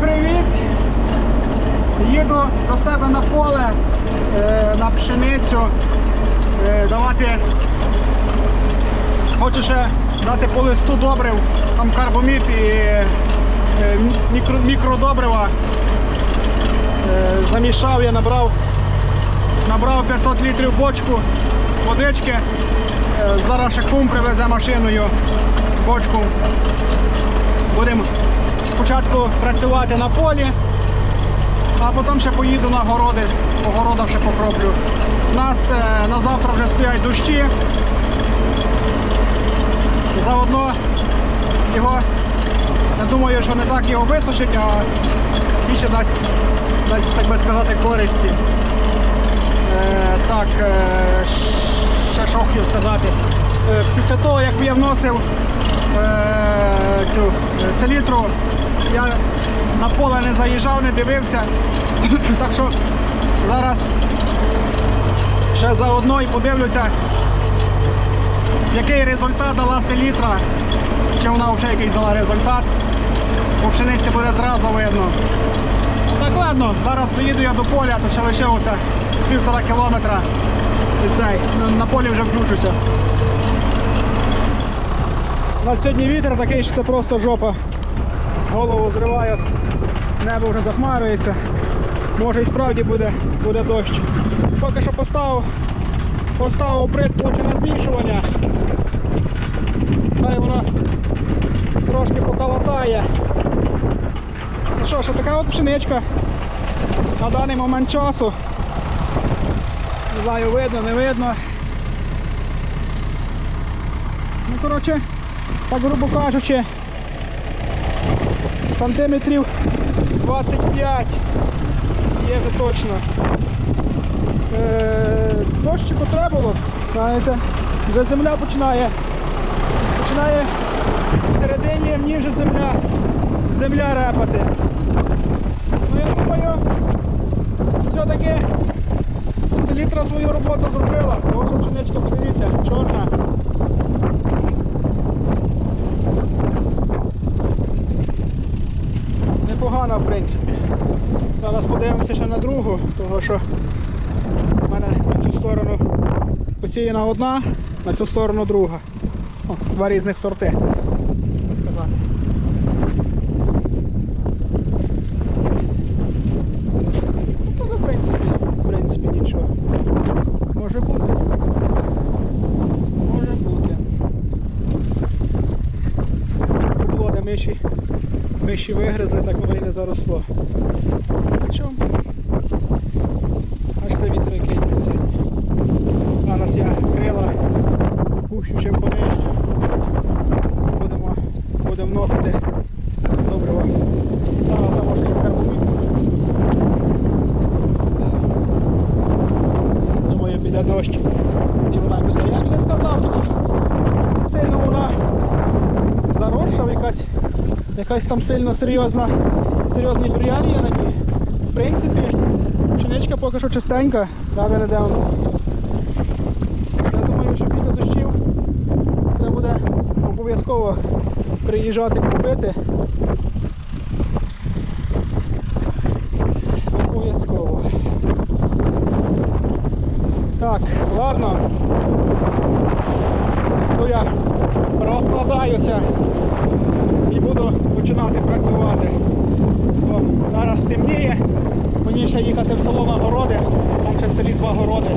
привіт! Їду до себе на поле е, на пшеницю. Е, давати. Хочу ще дати по листу добрив, там карбомід і е, мікродобрива. Замішав, я набрав, набрав 500 літрів бочку водички. Зараз ще кум привезе машиною бочку. Будемо спочатку працювати на полі, а потім ще поїду на городи, по ще покроплю. У нас е, на завтра вже стоять дощі. Заодно його, я думаю, що не так його висушить, а більше дасть, дасть так би сказати, користі. Е, так, е, ще що хотів сказати. Е, після того, як я вносив е, цю е, селітру, я на поле не заїжджав, не дивився. так що зараз ще заодно і подивлюся, який результат дала селітра, чи вона взагалі якийсь дала результат. По пшениці буде зразу видно. Так ладно, зараз доїду я до поля, то ще лишилося з півтора кілометра. І цей, на- на полі вже включуся. У нас сьогодні вітер такий, що це просто жопа. Голову зриває, небо вже захмарюється. Може і справді буде, буде дощ. Поки що поставив, поставив прискоче на змішування. Хай вона трошки поколотає. Ну що ж, така от пшеничка на даний момент часу. Не знаю, видно, не видно. Ну, коротше, так грубо кажучи, сантиметрів 25 є вже точно. Е, дощику треба було, знаєте, вже земля починає, починає в середині в вже земля, земля репати. Ну я думаю, все-таки селітра свою роботу зробила. Ось пшеничка, подивіться, чорна. Непогано, в принципі. Зараз подивимося ще на другу, тому що в мене на цю сторону посіяна одна, на цю сторону друга. О, два різних сорти. можна сказати. Ну, то, в принципі, в принципі, нічого. Може бути. Може бути. Було де миші. Миші вигризли, так воно і не заросло. Нічого. Аж це вітер який сьогодні. Зараз я крила пущу чим понижче. Будемо, будемо вносити добрива. Зараз там може і карбомід. Думаю, піде дощ. І вона піде. Я б не сказав, що сильно вона заросша, якась, якась там сильно серйозна, серйозний бур'ян є на ній. В принципі, пшеничка поки що чистенька, правда не воно. Я думаю, що після дощів треба буде обов'язково приїжджати купити. Обов'язково. Так, ладно. То я розкладаюся і буду починати працювати. Бо зараз темніє, мені ще їхати в село на городи, там ще в селі два городи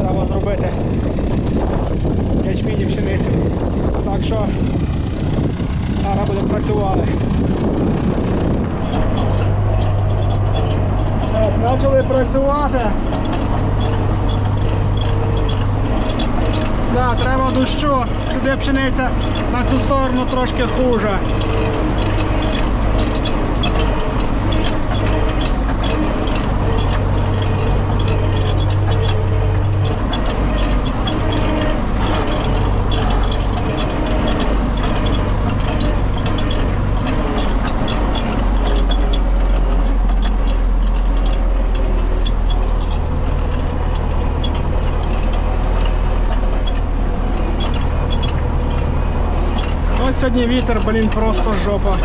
треба зробити. Ячмінь і пшеницю. Так що зараз будемо працювати. Почали працювати. Да, треба дощу. Сюди пшениця на цю сторону трошки хуже. Сьогодні вітер, блін, просто жопа.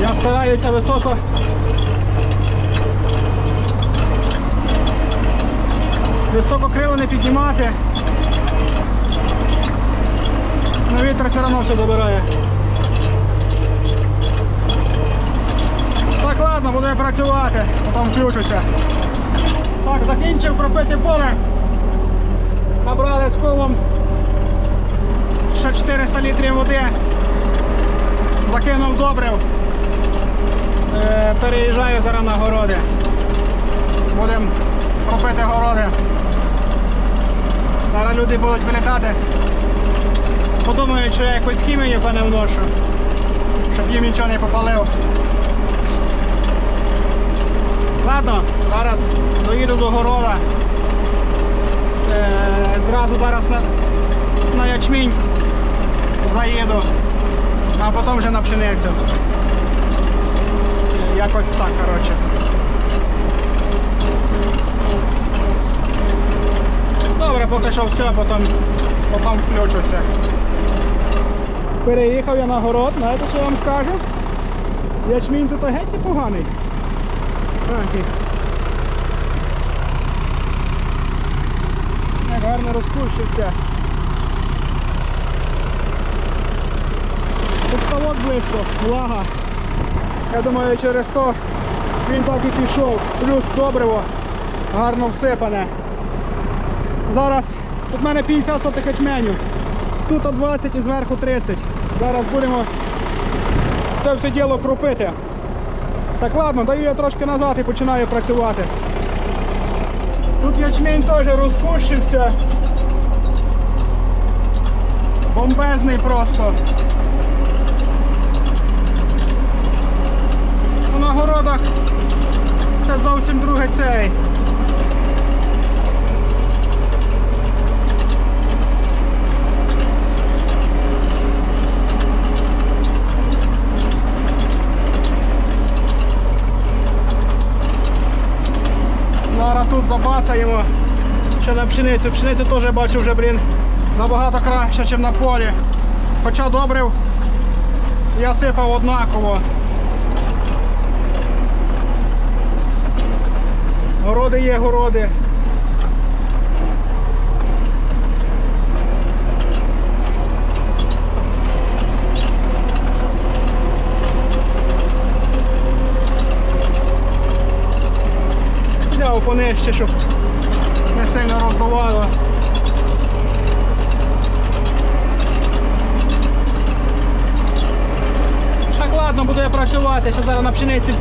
Я стараюся високо. Високо крило не піднімати. На вітер все одно все добирає. Ладно, буду я працювати, потім включуся. Так, закінчив кропити поле. Набрали з кумом ще 400 літрів води. Закинув добрив. Е, переїжджаю зараз на городи. Будемо кропити городи. Зараз люди будуть вилітати. Подумають, що я якусь хімію пане вношу, щоб їм нічого не попалив. Ладно, зараз доїду до города. Е, зразу зараз на, на ячмінь заїду, а потім вже на пшеницю. Якось так, коротше. Добре, поки що все, потім, потім включуся. Переїхав я на город, знаєте, що я вам скажу? Ячмінь тут геть непоганий. Як гарно розпущився. Підставок близько, влага. Я думаю, через то він так і пішов. Плюс добриво, гарно всипане. Зараз тут в мене 50 сотих ячменю. Тут 20 і зверху 30. Зараз будемо це все діло крупити. Так ладно, даю я трошки назад і починаю працювати. Тут ячмінь теж розкушився. Бомбезний просто. На городах це зовсім другий цей. Зараз тут забацаємо ще на пшеницю. Пшеницю теж бачу вже, блін, набагато краще, ніж на полі. Хоча добрив я сипав однаково. Городи є городи. Взяв понижче, щоб не сильно роздавало. Так, ладно, буду я працювати, ще зараз на пшениці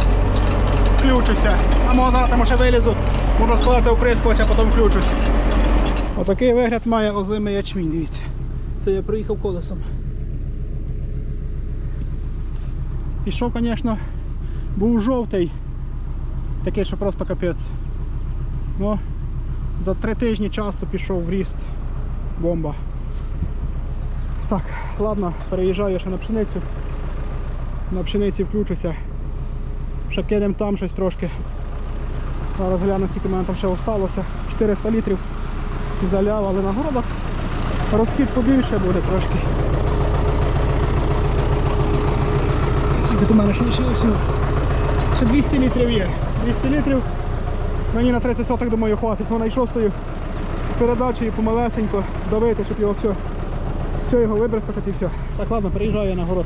включуся. А може зараз там ще вилізу, буду складати оприскувач, а потім включусь. Отакий вигляд має озимий ячмінь, дивіться. Це я приїхав колесом. Пішов, звісно, був жовтий. Такий, що просто капець. Ну, за три тижні часу пішов в ріст. Бомба. Так, ладно, переїжджаю ще на пшеницю. На пшениці включуся. Ще кинемо там щось трошки. Зараз гляну, скільки в мене там ще осталося. 400 літрів заляв, але на городах розхід побільше буде трошки. Скільки до мене ще лишилося? Ще 200 літрів є. 200 літрів мені на 30 соток, думаю, хватить. Ну, на шостою передачею помалесенько давити, щоб його все, все його вибрискати і все. Так, ладно, переїжджаю я на город.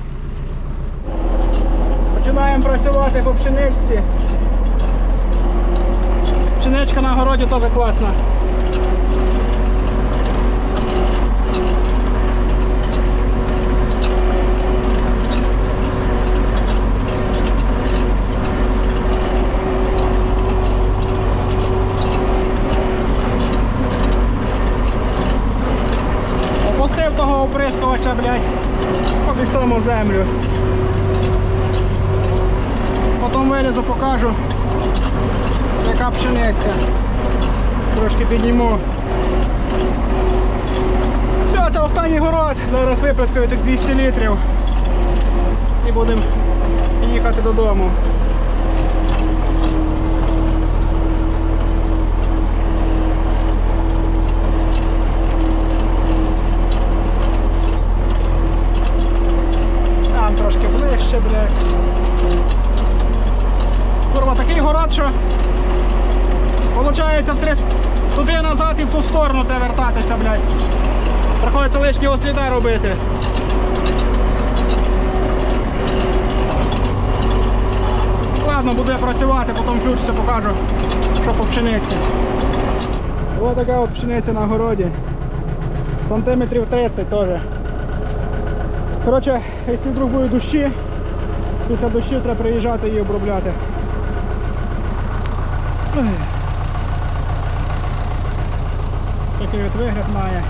Починаємо працювати по пшеничці. Пшеничка на городі теж класна. Оприскувача, блядь, саму землю. Потім вилізу, покажу, яка пшениця. Трошки підніму. Все, це останній город. Зараз виприскаю тут 200 літрів. І будемо їхати додому. Там трошки ближче, блядь. назад, що Получається, три... туди назад і в ту сторону треба вертатися, блядь. Приходиться лишнього сліда робити. Ладно, буду я працювати, потім включиться, покажу, що по пшениці. Ось така от пшениця на городі. Сантиметрів 30 теж. Коротше, якщо вдруг будуть дощі, після дощів треба приїжджати і обробляти. Такий от вигляд має.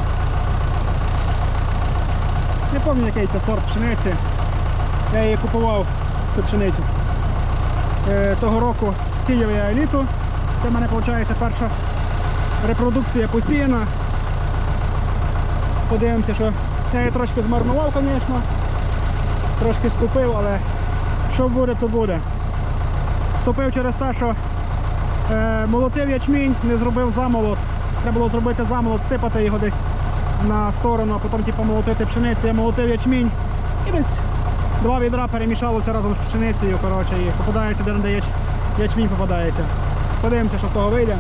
Не пам'ятаю який це сорт пшениці. Я її купував цю пшеницю. Е, того року сіяв я еліту. Це в мене виходить перша репродукція посіяна. Подивимося, що я її трошки змарнував, звісно. Трошки ступив, але що буде, то буде. Ступив через те, що е, молотив ячмінь, не зробив замолот. Треба було зробити замолот, сипати його десь на сторону, а потім типу, молотити пшеницю. Я молотив ячмінь і десь два відра перемішалося разом з пшеницею. Коротше, і попадається, де не яч, ячмінь попадається. Подивимося, що з того вийде.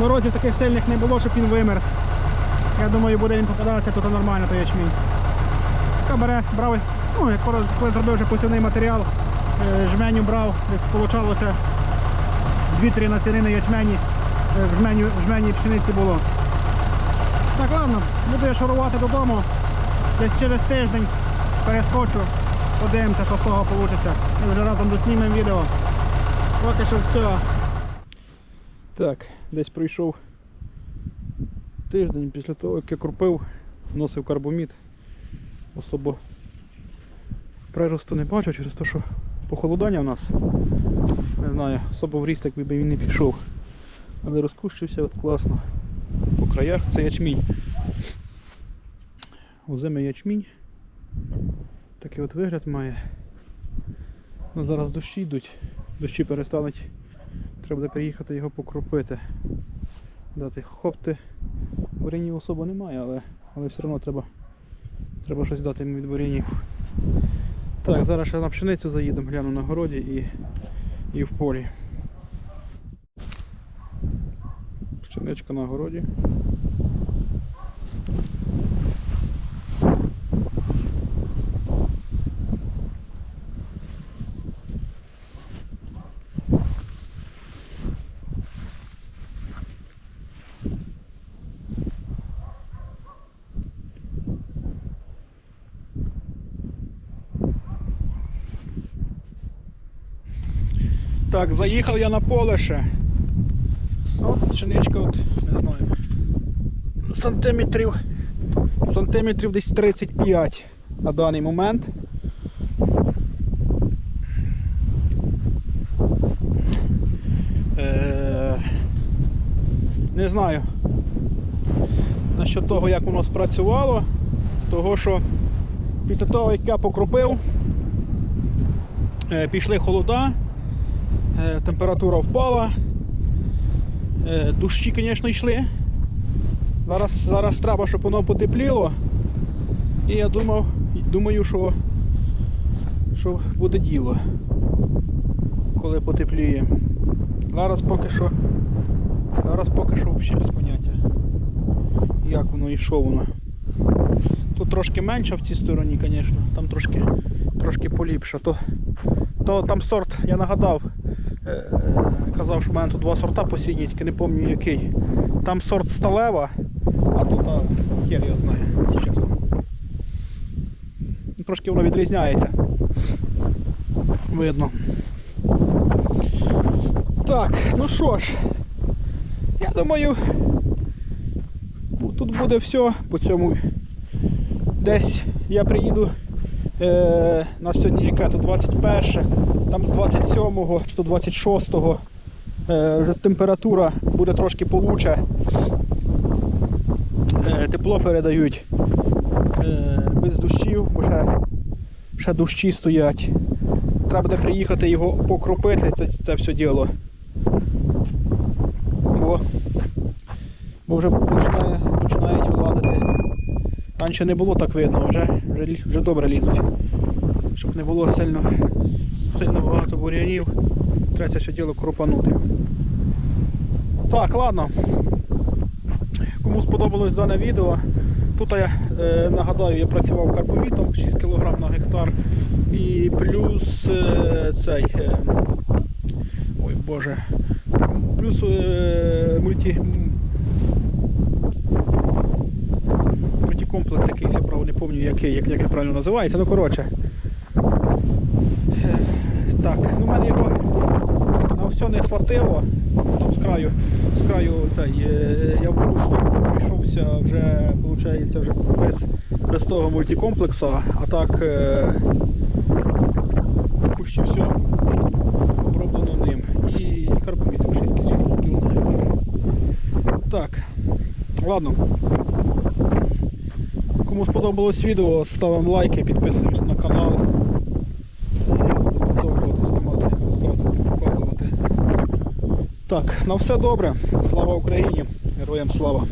Морозів таких сильних не було, щоб він вимерз. Я думаю, буде він попадатися, тут нормально той ячмінь. Бере, брав, ну, як коли зробив вже посівний матеріал, е, жменю брав, десь вийшло 2-3 насінини ячмені, е, в жмені, в пшениці було. Так, ладно, буду я шарувати додому. Десь через тиждень перескочу, подивимося, що з того вийде. І вже разом доснімемо відео. Поки що все. Так, десь пройшов тиждень після того, як я крупив, вносив карбомід. Особо приросту не бачу через те, що похолодання в нас. Не знаю, особо в ріст, якби він не пішов. Але розкущився от класно. По краях це ячмінь. Озимий ячмінь. Такий от вигляд має. Ну, зараз дощі йдуть. Дощі перестануть. Треба буде приїхати його покропити. Дати хопти. Бурянів особо немає, але, але все одно треба, треба щось дати від бурянів. Так, зараз ще на пшеницю заїдемо, гляну на городі і, і в полі. Пшеничка на городі. Так, заїхав я на поле ще. От пшеничка, от, не знаю. Сантиметрів. Сантиметрів десь 35 на даний момент. Е, не знаю. Насчет того, як воно спрацювало, того що після того, як я покропив, е, пішли холода, температура впала. Е, Дощі, звісно, йшли. Зараз, зараз треба, щоб воно потепліло. І я думав, думаю, що, що буде діло, коли потепліє. Зараз поки що. Зараз поки що взагалі без поняття. Як воно і що воно. Тут трошки менше в цій стороні, звісно, там трошки, трошки поліпше. То, то там сорт, я нагадав, е, казав, що в мене тут два сорта посінні, тільки не пам'ятаю який. Там сорт сталева, а тут а, хер його знає, чесно. Трошки воно відрізняється. Видно. Так, ну що ж, я думаю, тут буде все по цьому. Десь я приїду е, на сьогодні яке то 21, там з 27 чи то 26 е, вже температура буде трошки получше. Е, тепло передають е, без дощів, бо ще, ще дощі стоять. Треба буде приїхати його покропити, це, це все діло. Бо, бо вже починає, починають вилазити. Раніше не було так видно, вже, вже, вже добре лізуть. Щоб не було сильно, сильно багато бур'янів, Треба ще діло крупанути. Так, ладно. Кому сподобалось дане відео, тут я е, нагадаю, я працював карбомітом 6 кг на гектар і плюс е, цей. Е, ой боже. Плюс е, мульті, мультикомплекс якийсь, я правда не пам'ятаю, який, як, як правильно називається. Ну коротше. Так, ну мене його на все не хватило. Там з краю, з краю цей, е, я в сторону прийшовся вже, виходить, вже без, без того мультикомплекса, а так е, почти все оброблено ним. І карбомітом 6, 6 кг на. Так, ладно. Кому сподобалось відео, ставимо лайки, підписуємось Так, на все добре. Слава Україні! Героям слава!